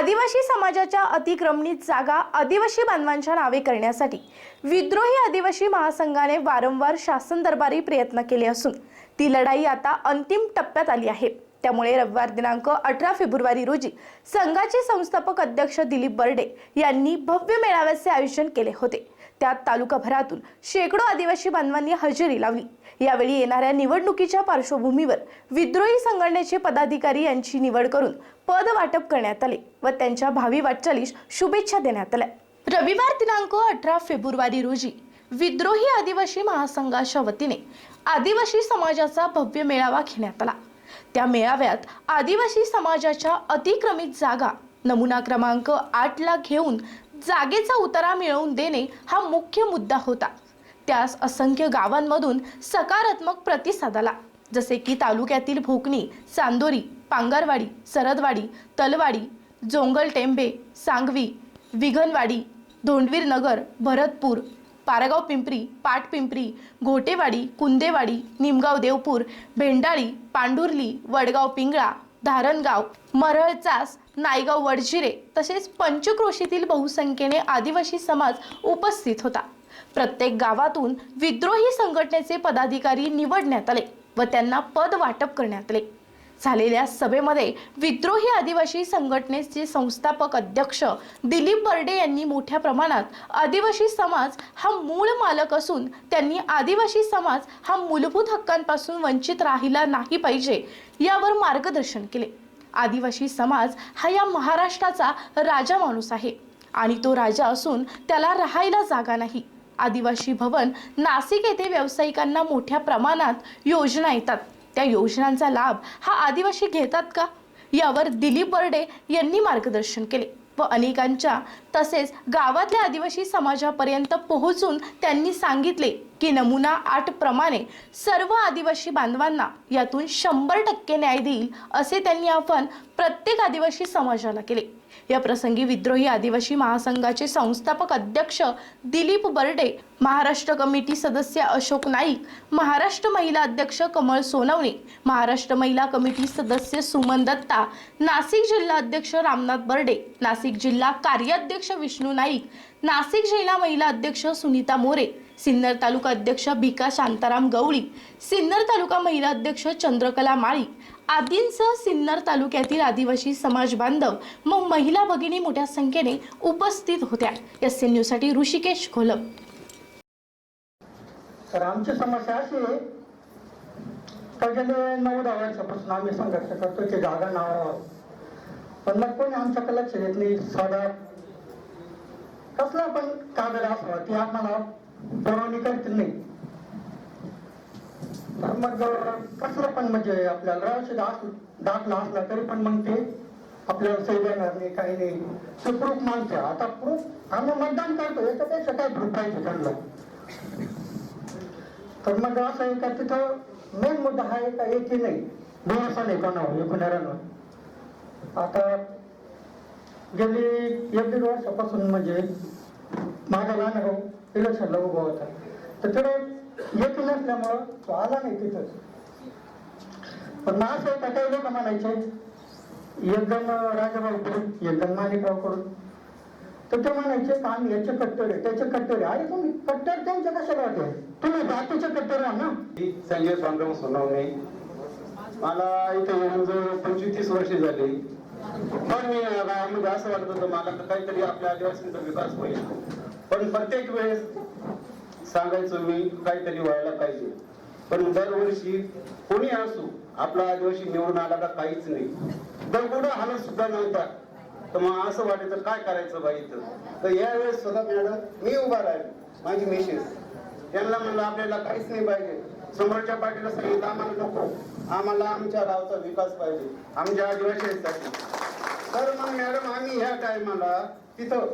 आदिवासी समाजाच्या अतिक्रमणित जागा आदिवासी बांधवांच्या नावे करण्यासाठी विद्रोही आदिवासी महासंघाने वारंवार शासन दरबारी प्रयत्न केले असून ती लढाई आता अंतिम टप्प्यात आली आहे. त्यामुळे रविवार दिनांक अठरा फेब्रुवारी रोजी संघाचे संस्थापक अध्यक्ष दिलीप बर्डे यांनी भव्य मेळाव्याचे आयोजन केले होते. त्यात तालुकाभरातून शेकडो आदिवासी बांधवांनी हजेरी लावली. यावेळी येणाऱ्या निवडणुकीच्या पार्श्वभूमीवर विद्रोही संघटनेचे पदाधिकारी यांची निवड करून पद वाटप करण्यात आले व त्यांच्या भावी वाटचालीस शुभेच्छा देण्यात आल्या. रविवार दिनांक अठरा फेब्रुवारी रोजी विद्रोही आदिवासी महासंघाच्या वतीने आदिवासी समाजाचा भव्य मेळावा घेण्यात आला. त्या मेळाव्यात आदिवासी समाजाच्या अतिक्रमित जागा नमुना क्रमांक आठला घेऊन जागेचा उतारा मिळवून देणे हा मुख्य मुद्दा होता. त्यास असंख्य गावांमधून सकारात्मक प्रतिसाद आला. जसे की तालुक्यातील भोकणी चांदोरी पांगरवाडी सरदवाडी तलवाडी जोंगल टेंबे सांगवी विघनवाडी धोंडवीर नगर भरतपूर पारगाव पिंपरी पाटपिंपरी घोटेवाडी कुंदेवाडी निमगाव देवपूर भेंडाळी पांडुर्ली वडगाव पिंगळा धारणगाव मरळचास नायगाव वडजिरे तसेच पंचक्रोशीतील बहुसंख्येने आदिवासी समाज उपस्थित होता. प्रत्येक गावातून विद्रोही संघटनेचे पदाधिकारी निवडण्यात आले. व त्यांना पद वाटप करण्यात आले. झालेल्या सभेमध्ये विद्रोही आदिवासी संघटनेचे संस्थापक अध्यक्ष दिलीप बर्डे यांनी मोठ्या प्रमाणात आदिवासी समाज हा मूळ मालक असून त्यांनी आदिवासी समाज हा मूलभूत हक्कांपासून वंचित राहिला नाही पाहिजे यावर मार्गदर्शन केले. आदिवासी समाज हा या महाराष्ट्राचा राजा माणूस आहे आणि तो राजा असून त्याला राहायला जागा नाही. आदिवासी भवन नाशिक येथे व्यावसायिकांना मोठ्या प्रमाणात योजना येतात. त्या योजनांचा लाभ हा आदिवासी घेतात का? यावर दिलीप बर्डे यांनी मार्गदर्शन केले व अनेकांच्या तसेच गावातल्या आदिवासी समाजापर्यंत पोहोचून त्यांनी सांगितले. की नमुना आठ प्रमाणे सर्व आदिवासी बांधवांना यातून शंभर टक्के न्याय देईल असे त्यांनी आव्हान प्रत्येक आदिवासी समाजाला केले. या प्रसंगी विद्रोही आदिवासी महासंघाचे संस्थापक अध्यक्ष दिलीप बर्डे महाराष्ट्र कमिटी सदस्य अशोक नाईक महाराष्ट्र महिला अध्यक्ष कमळ सोनवणे महाराष्ट्र महिला कमिटी सदस्य सुमन दत्ता नाशिक जिल्हा अध्यक्ष रामनाथ बर्डे नाशिक जिल्हा कार्याध्यक्ष विष्णू नाईक नाशिक जिल्हा महिला अध्यक्ष सुनीता मोरे सिन्नर तालुका अध्यक्ष भिका शांताराम गवळी सिन्नर तालुका महिला अध्यक्ष चंद्रकला माळी आदींसह सिन्नर तालुक्यातील आदिवासी समाज बांधव मग महिला भगिनी मोठ्या संख्येने उपस्थित होत्या. एस एन न्यूजसाठी ऋषिकेश घोलप तर आमची समस्या अशी आहे का गेले नऊ दहा वर्षापासून आम्ही संघर्ष करतो की जागा नाव पण मग कोणी आमच्याकडे लक्ष देत नाही साधा कसला पण कागद असावा ती आम्हाला परवानगी करतील नाही. मग कसलं पण म्हणजे आपल्याला रहिवासी दाख दाखला असला तरी पण मग ते आपल्याला सही देणार नाही काही नाही. ते प्रूफ मागते. आता प्रूफ आम्ही मतदान करतो. याच्यापेक्षा काय प्रूफ पाहिजे त्यांना? तर मग असं आहे का तिथं मेन मुद्दा हा आहे का एकी नाही? भरोसा नाही कोणावर? एकूणावर आता गेली एक दीड वर्षापासून म्हणजे माझा लहान भाऊ इलेक्शनला उभा होता तर तिकडे येत नसल्यामुळं तो आला नाही तिथंच पण मग असं आहे का काही लोक म्हणायचे एकदम राजाभाऊ कडून एकदम जण माणिकरावकडून तर ते म्हणायचे का आम्ही याचे कट्टर आहे त्याचे कट्टर आहे. अरे तुम्ही कट्टर त्यांच्या कशाला होते? तुम्ही जातीचे कट्टर आहे ना. संजय पांडुरंग सोनवणे मला इथे येऊन जवळ पंचवीस तीस वर्षे झाली. पण मी गावामध्ये असं वाटत होतं मला काहीतरी आपल्या आदिवासींचा विकास होईल. पण प्रत्येक वेळेस सांगायचो मी काहीतरी व्हायला पाहिजे. पण दरवर्षी कोणी असो आपला आदिवासी निवडून आला का काहीच नाही. दरकुडं हालत सुद्धा नव्हता. तर मग असं वाटायचं काय करायचं बाई इथं? तर यावेळेस स्वतः मॅडम मी उभा राहील. माझी मिसेस त्यांना म्हणलं आपल्याला काहीच नाही पाहिजे. समोरच्या पार्टीला सांगितलं आम्हाला नको. आम्हाला आमच्या गावचा विकास पाहिजे. आमच्या आदिवासी तर मग मॅडम आम्ही ह्या टायमाला तिथं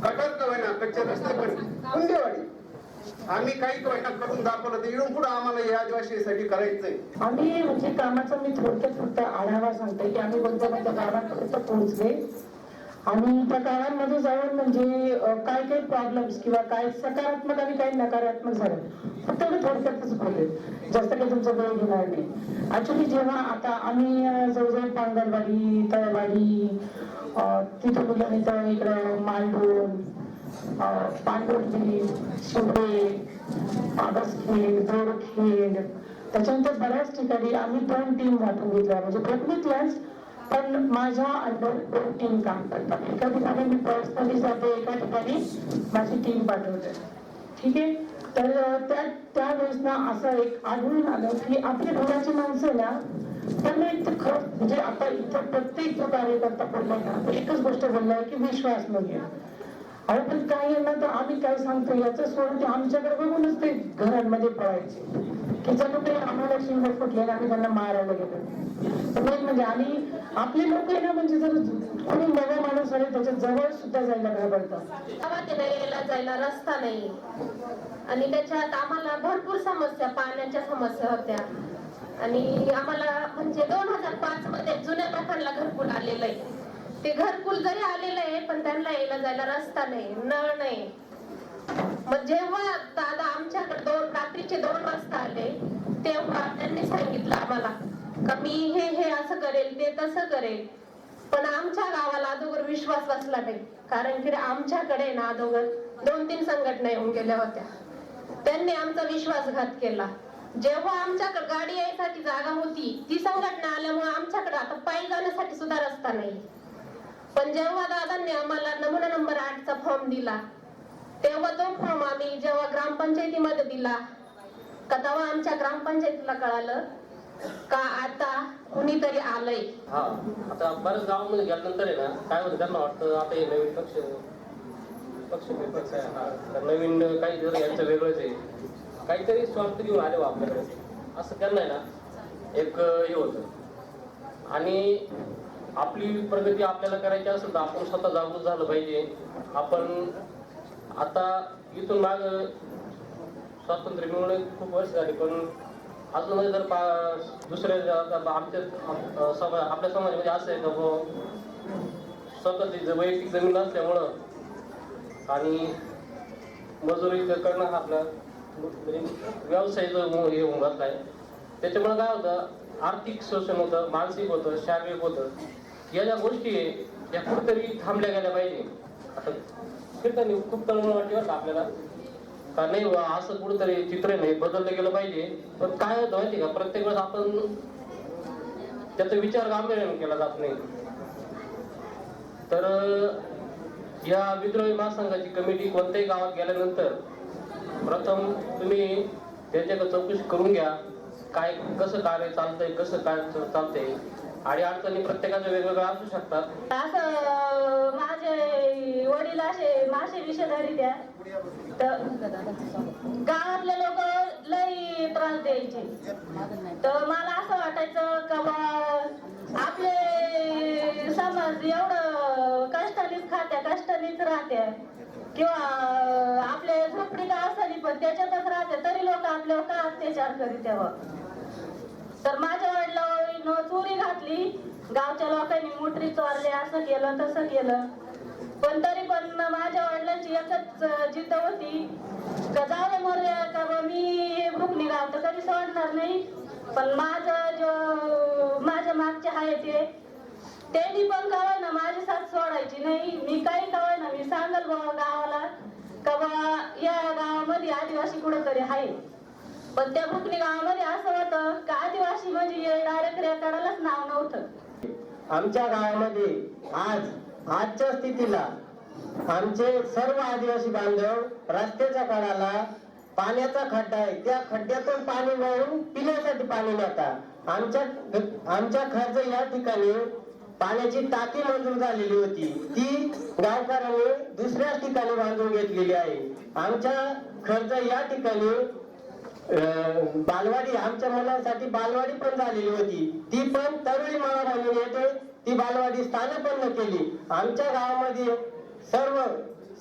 गटर का होईना कच्चे रस्ते पण कुंडेवाडी आम्ही काही होईना करून दाखवलं तर इडून पुढे आम्हाला या आदिवासीसाठी करायचंय. आम्ही म्हणजे कामाचा मी थोडक्यात फक्त आढावा सांगते की आम्ही कोणत्या कोणत्या गावांपर्यंत पोहोचले. आणि त्या गावांमध्ये जाऊन म्हणजे काय काय प्रॉब्लेम्स किंवा काय सकारात्मक आणि काही नकारात्मक झालं फक्त मी थोडक्यातच बोलले जास्त काही तुमचा वेळ घेणार नाही. ऍक्च्युली जेव्हा आता आम्ही जवळजवळ पांगरवाडी तळवाडी तिथे मुलं निघून इकडं मालडून अं, पांडुर्ली शिवडे आगसखेड जोरखेड. त्याच्यानंतर बऱ्याच ठिकाणी आम्ही दोन टीम वाटून घेतल्या. म्हणजे प्रथमीतल्याच पण माझ्या अंडर दोन टीम काम करतात. एका ठिकाणी मी पर्सनली जाते एका ठिकाणी माझी टीम पाठवते. ठीक आहे? तर त्या त्यावेळेस ना असं एक आढळून आलं की आपली घराची माणसं ना त्यांना एक तर खरं म्हणजे आता इथं प्रत्येक जो कार्यकर्ता बोललाय ना एकच गोष्ट बोललाय की विश्वास नाहीये. अहो पण काय यांना तर आम्ही काय सांगतो याचं सोडून ते आमच्याकडे बघूनच ते घरांमध्ये पळायचे. की जणू काही आम्हाला शिंग फुटले आम्ही त्यांना मारायला गेलो. मेन म्हणजे आणि आपले लोक आहे ना म्हणजे जर कोणी नवा माणूस आले त्याच्याजवळ सुद्धा जायला घाबरतात. गावात यायला जायला रस्ता नाही. आणि त्याच्यात आम्हाला भरपूर समस्या पाण्याच्या समस्या होत्या. आणि आम्हाला म्हणजे दोन हजार पाच मध्ये जुन्या लोकांना घरकुल आलेलं आहे. ते घरकुल जरी आलेलं आहे पण त्यांना यायला जायला रस्ता नाही नळ नाही. मग जेव्हा दादा आमच्याकडे दोन रात्रीचे दोन वाजता आले तेव्हा त्यांनी सांगितलं आम्हाला का मी हे हे असं करेल ते तसं करेल. पण आमच्या गावाला अगोदर विश्वास बसला नाही. कारण की आमच्याकडे ना अगोदर दोन तीन संघटना येऊन गेल्या होत्या. त्यांनी आमचा विश्वासघात केला. जेव्हा आमच्याकडे गाडी यायसाठी जागा होती ती संघटना आल्यामुळे आमच्याकडे आता पायी जाण्यासाठी सुद्धा रस्ता नाही. पण जेव्हा दादांनी आम्हाला नमुना नंबर आठचा फॉर्म दिला तेव्हा तो फॉर्म आम्ही जेव्हा ग्रामपंचायतीमध्ये दिला का तेव्हा आमच्या ग्रामपंचायतीला कळालं का आता कुणीतरी आलंय. हा आता बऱ्याच गावामध्ये गेल्यानंतर आहे ना काय होतं त्यांना वाटतं आता हे नवीन पक्ष पक्ष पेपर काय हा तर नवीन काही दिवस यांचं वेगळंच आहे. काहीतरी स्वार्थ घेऊन आले बा आपल्याकडे. असं त्यांना आहे ना एक हे होतं. आणि आपली प्रगती आपल्याला करायची असेल तर आपण स्वतः जागृत झालं पाहिजे. आपण आता इथून माग स्वातंत्र्य मिळवणे खूप वर्ष झाली पण अजूनही जर पा दुसऱ्या आमच्या समाज आपल्या समाजामध्ये असं आहे का बुवा, स्वतःची वैयक्तिक जमीन असल्यामुळं आणि मजुरी करणं हा आपला म्हणजे व्यवसाय जो हे होऊन बसलाय त्याच्यामुळे काय होतं आर्थिक शोषण होतं मानसिक होतं शारीरिक होतं. या ज्या गोष्टी या त्या कुठेतरी थांबल्या गेल्या पाहिजे. आता फिरताना खूप तळमळ वाटते बरं आपल्याला. का नाही बुवा, असं कुठतरी चित्र नाही बदललं गेलं पाहिजे. पण काय होतं माहिती का प्रत्येक वेळेस आपण त्याचा विचार गांभीर्याने केला जात नाही. तर या विद्रोही महासंघाची कमिटी कोणत्याही गावात गेल्यानंतर प्रथम तुम्ही त्यांच्याकडे चौकशी करून घ्या. काय कसं कार्य चालतंय कसं काय चालतंय? आणि अडचणी प्रत्येकाच्या वेगवेगळ्या असू शकतात. असं माझे वडील असे मासे विषधारी त्या. तर गावातले लोक लई त्रास द्यायचे. तर मला असं वाटायचं का बा आपले समाज एवढं कष्टानेच खात्या कष्टानेच राहत्या. किंवा आपले झोपडी का असली पण त्याच्यातच राहते तरी लोक आपल्यावर का अत्याचार करीत तर माझ्या वडिलांनी चोरी घातली गावच्या लोकांनी मोटरी चोरले असं केलं तसं केलं. पण तरी पण माझ्या वडिलांची एकच जिद्द होती का जाऊ दे का बा मी हे भुकणी गाव तर कधी सोडणार नाही. पण माझं जो माझ्या मागचे आहे ते त्यांनी पण कवाय ना माझी साथ सोडायची नाही. मी काही कवाय ना मी सांगल बाबा गावाला का बा या गावामध्ये आदिवासी कुठेतरी आहे. पण त्या भुकणी गावामध्ये असं होतं का आदिवासी म्हणजे डायरेक्ट रेकॉर्डालाच नाव नव्हतं. आमच्या गावामध्ये आज आजच्या स्थितीला आमचे सर्व आदिवासी बांधव रस्त्याच्या काळाला पाण्याचा खड्डा आहे. त्या खड्ड्यातून पाणी वाहून पिण्यासाठी पाणी मिळतात आमच्या आमच्या खर्च या ठिकाणी पाण्याची टाकी मंजूर झालेली होती. ती गावकऱ्यांनी दुसऱ्याच ठिकाणी बांधून घेतलेली आहे. आमच्या खर्च या ठिकाणी बालवाडी आमच्या मुलांसाठी बालवाडी पण झालेली होती. ती पण तरुणी मला म्हणून येते. ती बालवाडी स्थानपन्न केली. आमच्या गावामध्ये सर्व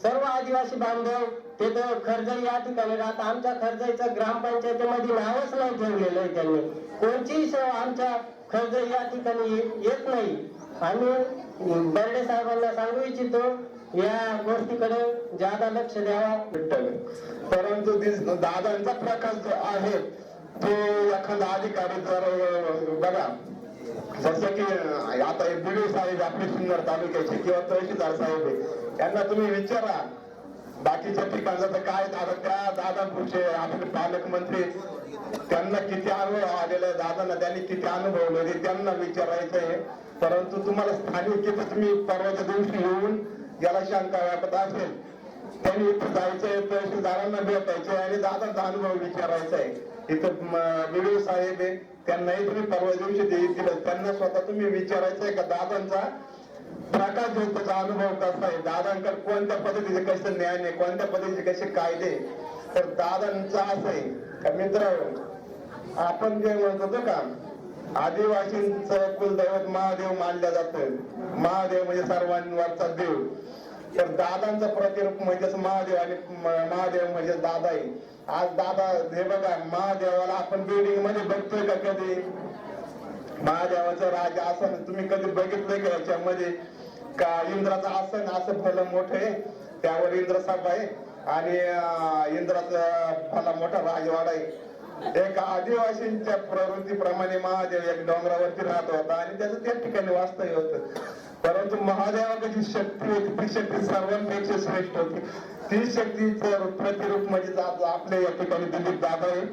सर्व आदिवासी बांधव तिथं खर्च या ठिकाणी राहत आमच्या खर्चाचं ग्रामपंचायतीमध्ये नावच नाही ठेवलेलं आहे त्यांनी. कोणतीही सेवा आमच्या खर्च या ठिकाणी येत नाही. आम्ही बर्डे साहेबांना सांगू इच्छितो या गोष्टीकडे ज्यादा लक्ष द्यावा. विठ्ठल परंतु दादांचा प्रकाश जो आहे तो एखादा अधिकारी जर बघा. जसं की आता बीडीओ साहेब आपले सुंदर तालुक्याचे किंवा तहसीलदार साहेब यांना तुम्ही विचारा. बाकीच्या ठिकाणचं तर काय झालं त्या दादापूरचे आपले पालकमंत्री त्यांना किती अनुभव आलेला आहे दादांना त्यांनी किती अनुभवले ते त्यांना विचारायचं आहे परंतु तुम्हाला स्थानिक इथं तुम्ही परवाच्या दिवशी येऊन याला शंका वाटत असेल. त्यांनी इथं जायचंय तहसीलदारांना भेटायचंय आणि दादांचा अनुभव विचारायचा आहे इथं व्हिडिओ साहेब आहे त्यांनाही तुम्ही परवा दिवशी देतील त्यांना स्वतः तुम्ही विचारायचंय का दादांचा? प्रकाश ज्योतीचा अनुभव कसा आहे? दादांकडे कोणत्या पद्धतीचे कसे ज्ञान आहे? कोणत्या पद्धतीचे कसे कायदे तर दादांचा असं आहे का मित्र आपण जे म्हणत होतो का आदिवासींच कुलदैवत महादेव मानलं जात. महादेव म्हणजे सर्वांवरचा देव. तर दादांचा प्रतिरूप म्हणजेच महादेव आणि महादेव म्हणजे दादा आहे. आज दादा हे बघा महादेवाला आपण बिल्डिंगमध्ये बघतोय का कधी? महादेवाचं राज असं तुम्ही कधी बघितलंय का याच्यामध्ये? का इंद्राचं आसन असं फल मोठं आहे त्यावर इंद्रसभा आहे. आणि इंद्राचा भला मोठा राजवाडा आहे. एक आदिवासींच्या प्रवृत्तीप्रमाणे महादेव एक डोंगरावरती राहत होता आणि त्याचं त्या ठिकाणी वास्तव्य होत. परंतु महादेवाची शक्ती होती ती शक्ती सर्वांपेक्षा श्रेष्ठ होती. ती शक्तीचं प्रतिरूप म्हणजे आपल्या या ठिकाणी दिलीप दादा आहे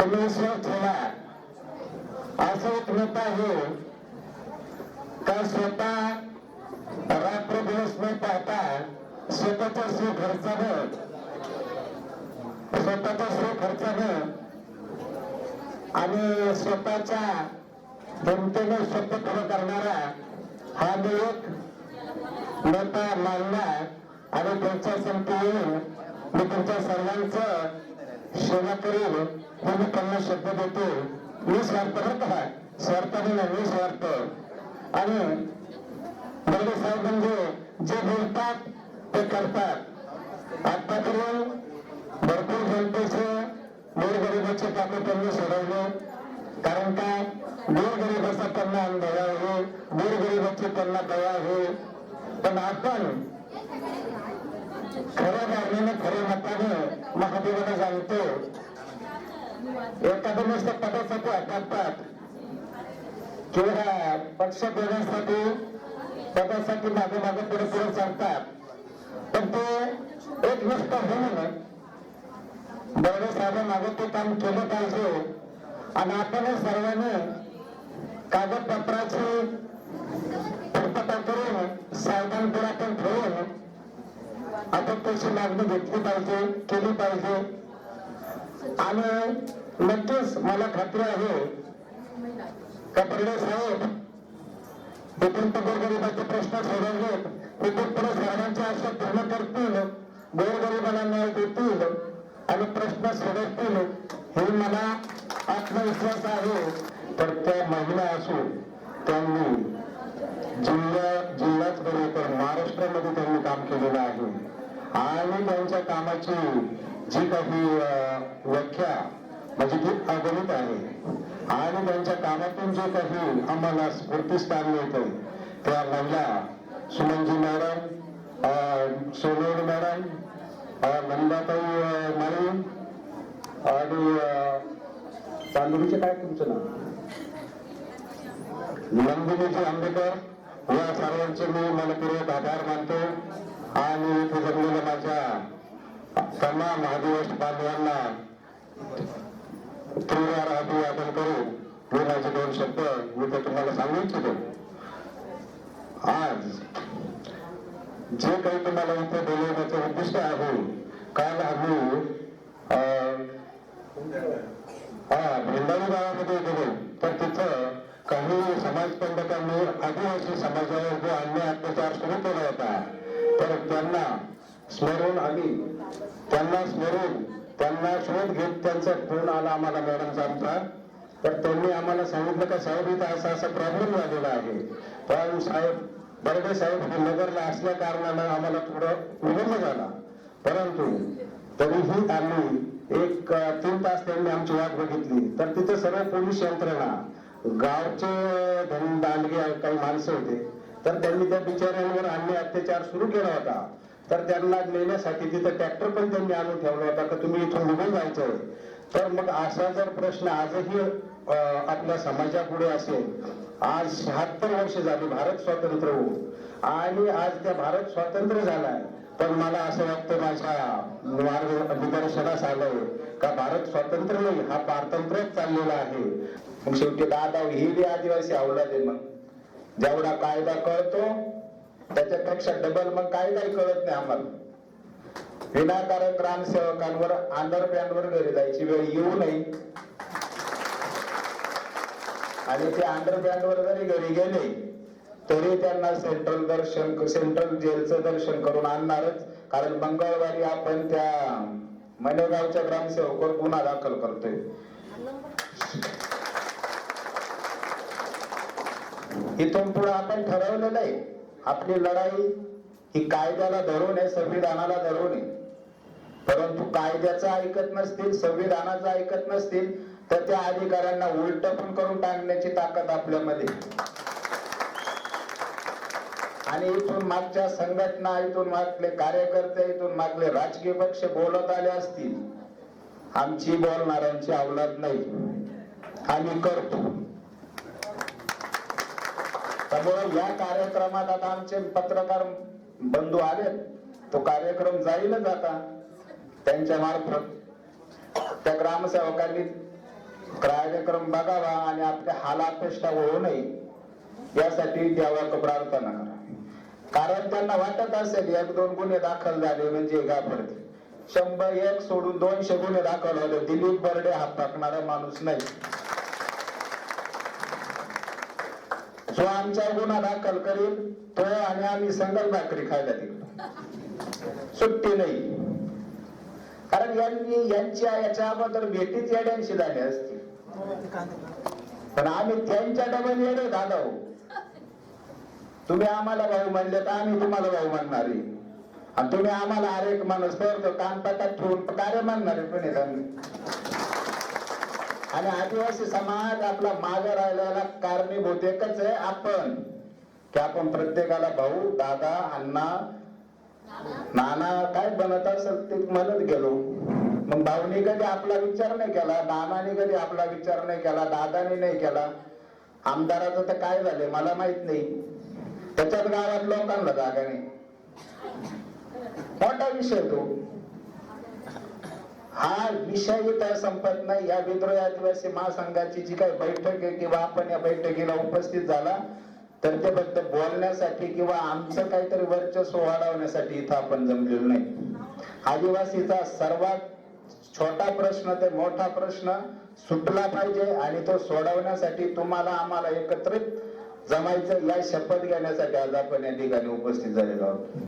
तुम्ही विश्वास ठेवा. असं एक नेता हो. का स्वतः रात्र दिवस न पाहता स्वतःच्या स्व खर्चानं स्वतःच्या स्व खर्चानं आणि स्वतःच्या जनतेने शब्द खरं करणारा हा मी एक नेता मानला आणि त्यांच्या संपी येऊन मी तुमच्या सर्वांचं सेवा करेल हे मी त्यांना शब्द देतो. मी स्वार्थ बरं का? स्वार्थाने नाही मी स्वार्थ. आणि बर्डे साहेब म्हणजे जे बोलतात ते करतात. आतापर्यंत भरपूर जनतेचे गोरगरिबाचे कामे त्यांनी सोडवले. कारण काय? गोरगरिबाचा त्यांना अनुभव आहे. गोरगरिबाची त्यांना दया आहे. पण आपण खऱ्या भावनेने खऱ्या मताने महादेवाला जाणतो. एखादं नुसतं पदासाठी अटकतात किंवा पक्ष देण्यासाठी पदासाठी मागे मागे पुढे पुढे सांगतात पण ते एक गोष्ट होऊन साहेब मागे ते काम केलं पाहिजे. आणि आपण सर्वांनी कागदपत्राची पूर्तता करून साहेबांकडे आपण ठेवून आपण त्याची मागणी घेतली पाहिजे केली पाहिजे. आणि नक्कीच मला खात्री आहे का साहेब तिथून तर गोरगरिबाचे प्रश्न सोडवलेत. ते पुढे सर्वांच्या आशा पूर्ण करतील गोरगरिबाला न्याय देतील आणि प्रश्न सोडवतील हे मला आत्मविश्वास आहे. तर त्या महिला असो त्यांनी जिल्हा जिल्ह्याच बरे तर महाराष्ट्रामध्ये त्यांनी काम केलेलं आहे. आणि त्यांच्या कामाची जी काही व्याख्या म्हणजे ती अगणित आहे. आणि त्यांच्या कामातून जे काही आम्हाला स्फूर्तीस्थान मिळते त्या महिला सुमनजी मॅडम सोनवड मॅडम नंदाताई अं, आणि चांदुरीचे काय तुमचं नाव? नंदिनीजी आंबेकर या सर्वांचे मी मनपूर्वक आभार मानतो. आणि इथे जमलेल्या माझ्या तमाम आदिवासी बांधवांना त्रिवार अभिवादन करून मी माझे दोन शब्द मी ते तुम्हाला सांगू इच्छितो. आज जे काही तुम्हाला इथे बोलवण्याचं उद्दिष्ट आहे काल आम्ही अं, हा भंडारी गावामध्ये गेलो. तर तिथं काही समाजकंटकांनी आदिवासी समाजावर जो अन्य अत्याचार सुरू केला होता तर त्यांना स्मरून आली. त्यांना स्मरून त्यांना शोध घेत त्यांचा फोन आला आम्हाला मॅडमचा आमचा तर त्यांनी आम्हाला सांगितलं का साहेब इथं असा असा प्रॉब्लेम झालेला आहे. पण साहेब बर्डे साहेब हे नगरला असल्या कारणानं आम्हाला थोडं विलंब झाला. परंतु तरीही आम्ही एक तीन तास त्यांनी आमची वाट बघितली. तर तिथे सर्व पोलीस यंत्रणा गावचे धन दांडगे काही माणसं होते. तर त्यांनी त्या बिचाऱ्यांवर अन्य अत्याचार सुरू केला होता. तर त्यांना नेण्यासाठी तिथं ट्रॅक्टर पण त्यांनी आणून ठेवला होता. का तुम्ही इथून निघून जायचं तर मग असा जर प्रश्न आजही आपल्या समाजापुढे असेल आज शहात्तर वर्ष झाली भारत स्वातंत्र्य होऊन. आणि आज त्या भारत स्वातंत्र्य झालाय पण मला असं वाटतं माझ्या मार्ग निदर्शनास आलंय का भारत स्वातंत्र्य नाही हा पारतंत्र्यच चाललेला आहे. मग शेवटी दादा ही बी आदिवासी आवडला दे मग. जेवढा कायदा कळतो त्याच्यापेक्षा डबल मग कायदाही कळत नाही आम्हाला. विनाकारण ग्रामसेवकांवर आंधरपॅनवर घरी जायची वेळ येऊ नये. आणि ते अंडरपॅन्टवर जरी घरी गेले तरी त्यांना सेंट्रल दर्शन सेंट्रल जेलचं दर्शन करून आणणारच. कारण मंगळवारी आपण त्या मनेगावच्या ग्रामसेवकावर गुन्हा दाखल करतोय. इथून पुढे आपण ठरवलेलं आहे. आपली लढाई ही कायद्याला धरून आहे संविधानाला धरून आहे. परंतु कायद्याचं ऐकत नसतील संविधानाचं ऐकत नसतील तर त्या अधिकाऱ्यांना उलट पण करून टाकण्याची ताकद आपल्यामध्ये आणि इथून मागच्या संघटना इथून मागले कार्यकर्ते इथून मागले राजकीय पक्ष बोलत आले असतील आमची बोलणाऱ्यांची अवलाद नाही. आम्ही करतो. त्यामुळे या कार्यक्रमात आता आमचे पत्रकार बंधू आले तो कार्यक्रम जाईलच आता. त्यांच्या मार्फत त्या ग्रामसेवकांनी कार्यक्रम बघावा आणि आपल्या हालापेष्टा होऊ नये यासाठी देवाक प्रार्थना करा. कारण त्यांना वाटत असेल एक दोन गुन्हे दाखल झाले म्हणजे घाबरते. शंभर एक सोडून दोनशे गुन्हे दाखल झाले. दिलीप बर्डे हा टाकणारा माणूस नाही. जो आमचा गुन्हा दाखल करील तो आणि आम्ही संगल भाकरी खायला तिकडं सुट्टी नाही. कारण यांनी यांच्या याच्या अगोदर भेटीच येड्यांशी झाली असतील पण आम्ही त्यांच्या डबल येडे दादा तुम्ही आम्हाला भाऊ म्हणले तर आम्ही तुम्हाला भाऊ म्हणणार आहे. आणि तुम्ही आम्हाला आरेक माणूस तर कानपाटात ठेवून कार्य म्हणणार आहे पण आणि आदिवासी समाज आपला माग राहिलेला कारणीभूत एकच आहे आपण. की आपण प्रत्येकाला भाऊ दादा अण्णा नाना काय बनत असेल ते म्हणत गेलो. मग भाऊनी कधी आपला विचार नाही केला नानाने कधी आपला विचार नाही केला दादाने नाही केला. आमदाराचं तर काय झालंय मला माहीत नाही. त्याच्यात गावात लोकांना जागा नाही. मोठा विषय तो. हा विषय तर संपत नाही. या विद्रोही आदिवासी महासंघाची जी काही बैठक आहे किंवा आपण या बैठकीला उपस्थित झाला तर ते फक्त बोलण्यासाठी किंवा आमचं काहीतरी वर्चस्व वाढवण्यासाठी इथं आपण जमलेलो नाही. आदिवासीचा सर्वात छोटा प्रश्न ते मोठा प्रश्न सुटला पाहिजे आणि तो सोडवण्यासाठी तुम्हाला आम्हाला एकत्रित जमायचं या शपथ घेण्यासाठी आज आपण या ठिकाणी उपस्थित झालेलो आहोत.